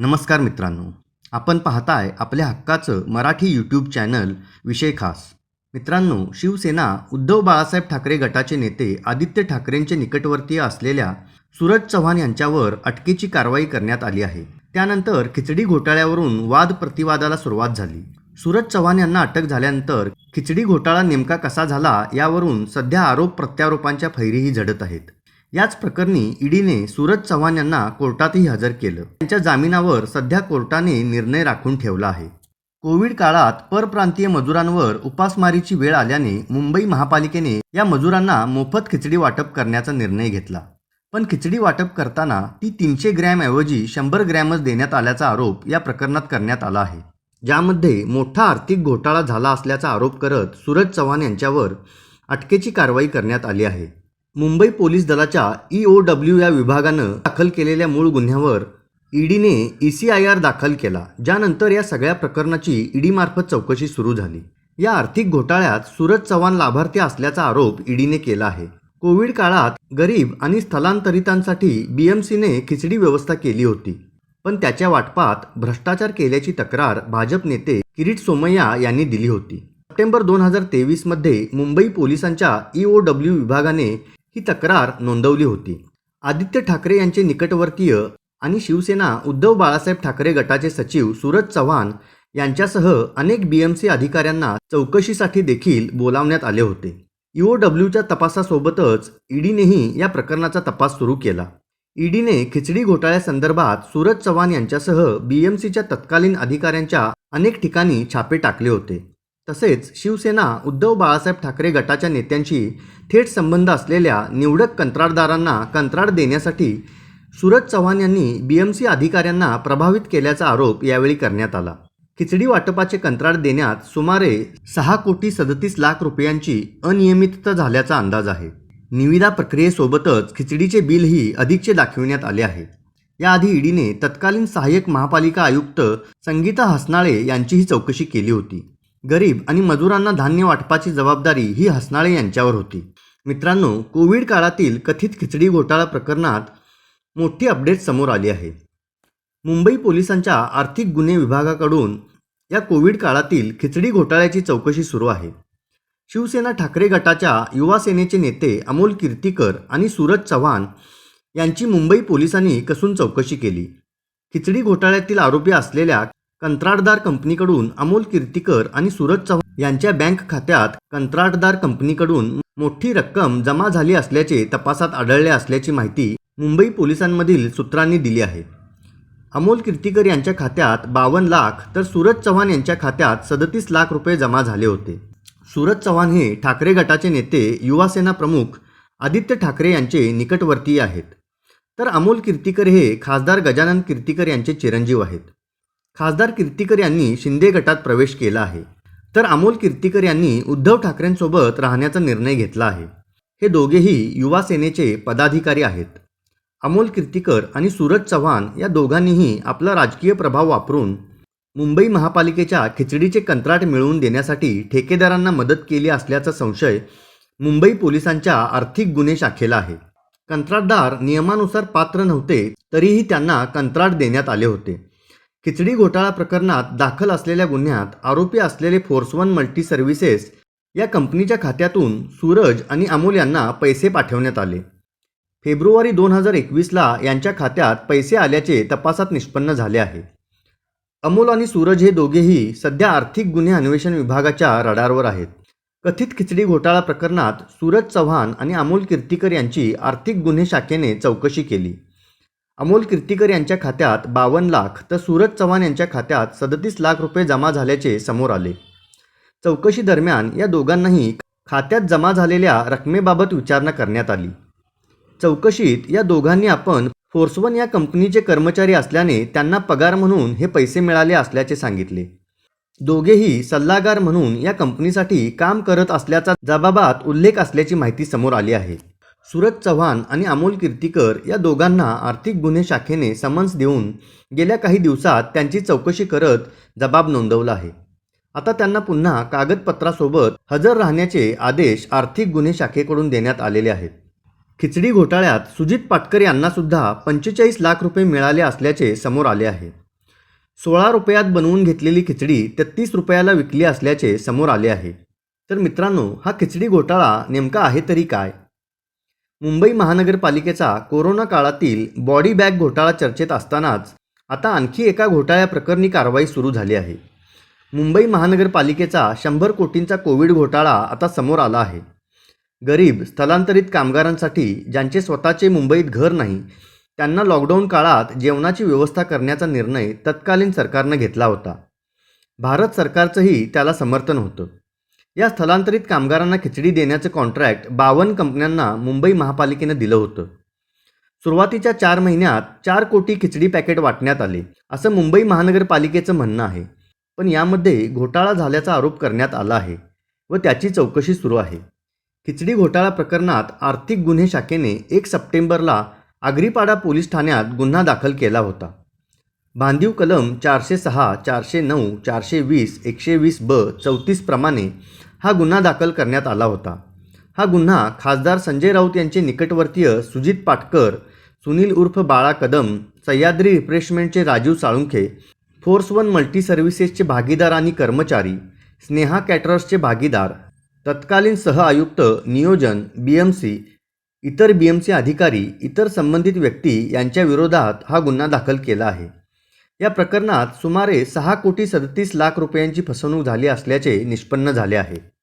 नमस्कार मित्रांनो. आपण पाहताय आपल्या हक्काचं मराठी यूट्यूब चॅनल विषय खास. मित्रांनो शिवसेना उद्धव बाळासाहेब ठाकरे गटाचे नेते आदित्य ठाकरेंचे निकटवर्तीय असलेल्या सूरज चव्हाण यांच्यावर अटकेची कारवाई करण्यात आली आहे. त्यानंतर खिचडी घोटाळ्यावरून वाद प्रतिवादाला सुरुवात झाली. सूरज चव्हाण यांना अटक झाल्यानंतर खिचडी घोटाळा नेमका कसा झाला यावरून सध्या आरोप प्रत्यारोपांच्या फैरीही झडत आहेत. याच प्रकरणी ईडीने सूरज चव्हाण यांना कोर्टातही हजर केलं. त्यांच्या जामिनावर सध्या कोर्टाने निर्णय राखून ठेवला आहे. कोविड काळात परप्रांतीय मजुरांवर उपासमारीची वेळ आल्याने मुंबई महापालिकेने या मजुरांना मोफत खिचडी वाटप करण्याचा निर्णय घेतला. पण खिचडी वाटप करताना ती तीनशे ग्रॅमऐवजी शंभर ग्रॅमच देण्यात आल्याचा आरोप या प्रकरणात करण्यात आला आहे. ज्यामध्ये मोठा आर्थिक घोटाळा झाला असल्याचा आरोप करत सूरज चव्हाण यांच्यावर अटकेची कारवाई करण्यात आली आहे. मुंबई पोलीस दलाच्या ई ओ डब्ल्यू या विभागानं दाखल केलेल्या मूळ गुन्ह्यावर ईडीने ई सी आय आर दाखल केला ज्यानंतर या सगळ्या प्रकरणाची ईडीमार्फत चौकशी सुरू झाली. या आर्थिक घोटाळ्यात सूरज चव्हाण लाभार्थी असल्याचा आरोप ईडीने केला आहे. कोविड काळात गरीब आणि स्थलांतरितांसाठी बीएमसीने खिचडी व्यवस्था केली होती पण त्याच्या वाटपात भ्रष्टाचार केल्याची तक्रार भाजप नेते किरीट सोमय्या यांनी दिली होती. सप्टेंबर दोन हजार तेवीसमध्ये मुंबई पोलिसांच्या ई ओ डब्ल्यू विभागाने ही तक्रार नोंदवली होती. आदित्य ठाकरे यांचे निकटवर्तीय आणि शिवसेना उद्धव बाळासाहेब ठाकरे गटाचे सचिव सूरज चव्हाण यांच्यासह अनेक बीएमसी अधिकाऱ्यांना चौकशीसाठी देखील बोलावण्यात आले होते. ईओ डब्ल्यूच्या तपासासोबतच ईडीनेही या प्रकरणाचा तपास सुरू केला. ईडीने खिचडी घोटाळ्यासंदर्भात सूरज चव्हाण यांच्यासह बीएमसीच्या तत्कालीन अधिकाऱ्यांच्या अनेक ठिकाणी छापे टाकले होते. तसेच शिवसेना उद्धव बाळासाहेब ठाकरे गटाच्या नेत्यांशी थेट संबंध असलेल्या निवडक कंत्राटदारांना कंत्राट देण्यासाठी सूरज चव्हाण यांनी बी एम सी अधिकाऱ्यांना प्रभावित केल्याचा आरोप यावेळी करण्यात आला. खिचडी वाटपाचे कंत्राट देण्यात सुमारे सहा कोटी सदतीस लाख रुपयांची अनियमितता झाल्याचा अंदाज आहे. निविदा प्रक्रियेसोबतच खिचडीचे बिलही अधिकचे दाखविण्यात आले आहे. याआधी ईडीने तत्कालीन सहाय्यक महापालिका आयुक्त संगीता हसनाळे यांचीही चौकशी केली होती. गरीब आणि मजुरांना धान्य वाटपाची जबाबदारी ही हसनाळे यांच्यावर होती. मित्रांनो कोविड काळातील कथित खिचडी घोटाळा प्रकरणात मोठी अपडेट समोर आली आहे. मुंबई पोलिसांच्या आर्थिक गुन्हे विभागाकडून या कोविड काळातील खिचडी घोटाळ्याची चौकशी सुरू आहे. शिवसेना ठाकरे गटाच्या युवा सेनेचे नेते अमोल कीर्तीकर आणि सूरज चव्हाण यांची मुंबई पोलिसांनी कसून चौकशी केली. खिचडी घोटाळ्यातील आरोपी असलेल्या कंत्राटदार कंपनीकडून अमोल कीर्तीकर आणि सूरज चव्हाण यांच्या बँक खात्यात कंत्राटदार कंपनीकडून मोठी रक्कम जमा झाली असल्याचे तपासात आढळले असल्याची माहिती मुंबई पोलिसांमधील सूत्रांनी दिली आहे. अमोल कीर्तीकर यांच्या खात्यात बावन्न लाख तर सूरज चव्हाण यांच्या खात्यात सदतीस लाख रुपये जमा झाले होते. सूरज चव्हाण हे ठाकरे गटाचे नेते युवासेना प्रमुख आदित्य ठाकरे यांचे निकटवर्तीय आहेत. तर अमोल कीर्तीकर हे खासदार गजानन कीर्तीकर यांचे चिरंजीव आहेत. खासदार कीर्तीकर यांनी शिंदे गटात प्रवेश केला आहे. तर अमोल कीर्तीकर यांनी उद्धव ठाकरेंसोबत राहण्याचा निर्णय घेतला आहे. हे दोघेही युवा सेनेचे पदाधिकारी आहेत. अमोल कीर्तीकर आणि सूरज चव्हाण या दोघांनीही आपला राजकीय प्रभाव वापरून मुंबई महापालिकेच्या खिचडीचे कंत्राट मिळवून देण्यासाठी ठेकेदारांना मदत केली असल्याचा संशय मुंबई पोलिसांच्या आर्थिक गुन्हे शाखेला आहे. कंत्राटदार नियमानुसार पात्र नव्हते तरीही त्यांना कंत्राट देण्यात आले होते. खिचडी घोटाळा प्रकरणात दाखल असलेल्या गुन्ह्यात आरोपी असलेले फोर्स वन मल्टी सर्व्हिसेस या कंपनीच्या खात्यातून सूरज आणि अमोल यांना पैसे पाठवण्यात आले. फेब्रुवारी दोन हजार एकवीसला यांच्या खात्यात पैसे आल्याचे तपासात निष्पन्न झाले आहे. अमोल आणि सूरज हे दोघेही सध्या आर्थिक गुन्हे अन्वेषण विभागाच्या रडारवर आहेत. कथित खिचडी घोटाळा प्रकरणात सूरज चव्हाण आणि अमोल कीर्तीकर यांची आर्थिक गुन्हे शाखेने चौकशी केली. अमोल कीर्तीकर यांच्या खात्यात बावन्न लाख तर सूरज चव्हाण यांच्या खात्यात सदतीस लाख रुपये जमा झाल्याचे समोर आले. चौकशी दरम्यान या दोघांनाही खात्यात जमा झालेल्या रकमेबाबत विचारणा करण्यात आली. चौकशीत या दोघांनी आपण फोर्सवन या कंपनीचे कर्मचारी असल्याने त्यांना पगार म्हणून हे पैसे मिळाले असल्याचे सांगितले. दोघेही सल्लागार म्हणून या कंपनीसाठी काम करत असल्याचा जबाबात उल्लेख असल्याची माहिती समोर आली आहे. सूरज चव्हाण आणि अमोल कीर्तीकर या दोघांना आर्थिक गुन्हे शाखेने समन्स देऊन गेल्या काही दिवसात त्यांची चौकशी करत जबाब नोंदवला आहे. आता त्यांना पुन्हा कागदपत्रासोबत हजर राहण्याचे आदेश आर्थिक गुन्हे शाखेकडून देण्यात आलेले आहेत. खिचडी घोटाळ्यात सुजित पाटकर यांनासुद्धा पंचेचाळीस लाख रुपये मिळाले असल्याचे समोर आले आहे. सोळा रुपयात बनवून घेतलेली खिचडी तेहतीस रुपयाला विकली असल्याचे समोर आले आहे. तर मित्रांनो हा खिचडी घोटाळा नेमका आहे तरी काय? मुंबई महानगरपालिकेचा कोरोना काळातील बॉडी बॅग घोटाळा चर्चेत असतानाच आता आणखी एका घोटाळ्या प्रकरणी कारवाई सुरू झाली आहे. मुंबई महानगरपालिकेचा शंभर कोटींचा कोविड घोटाळा आता समोर आला आहे. गरीब स्थलांतरित कामगारांसाठी ज्यांचे स्वतःचे मुंबईत घर नाही त्यांना लॉकडाऊन काळात जेवणाची व्यवस्था करण्याचा निर्णय तत्कालीन सरकारनं घेतला होता. भारत सरकारचंही त्याला समर्थन होतं. या स्थलांतरित कामगारांना खिचडी देण्याचं कॉन्ट्रॅक्ट बावन्न कंपन्यांना मुंबई महापालिकेनं दिलं होतं. सुरुवातीच्या चार महिन्यात चार कोटी खिचडी पॅकेट वाटण्यात आले असं मुंबई महानगरपालिकेचं म्हणणं आहे. पण यामध्ये घोटाळा झाल्याचा आरोप करण्यात आला आहे व त्याची चौकशी सुरू आहे. खिचडी घोटाळा प्रकरणात आर्थिक गुन्हे शाखेने एक सप्टेंबरला आगरीपाडा पोलीस ठाण्यात गुन्हा दाखल केला होता. बांधीव कलम चारशे सहा चारशे नऊ चारशे वीस एकशे वीस ब चौतीस प्रमाणे हा गुन्हा दाखल करण्यात आला होता. हा गुन्हा खासदार संजय राऊत यांचे निकटवर्तीय सुजित पाटकर सुनील उर्फ Bala Kadam Sahyadri रिफ्रेशमेंटचे Rajeev Salunkhe force one multi सर्व्हिसेसचे भागीदार आणि कर्मचारी स्नेहा कॅटरर्सचे भागीदार तत्कालीन सहआयुक्त नियोजन बी एम सी इतर बी एम सी अधिकारी इतर संबंधित व्यक्ती यांच्या विरोधात हा गुन्हा दाखल केला आहे. या प्रकरणात सुमारे सहा कोटी सदतीस लाख रुपयांची फसवणूक झाली असल्याचे निष्पन्न झाले आहे.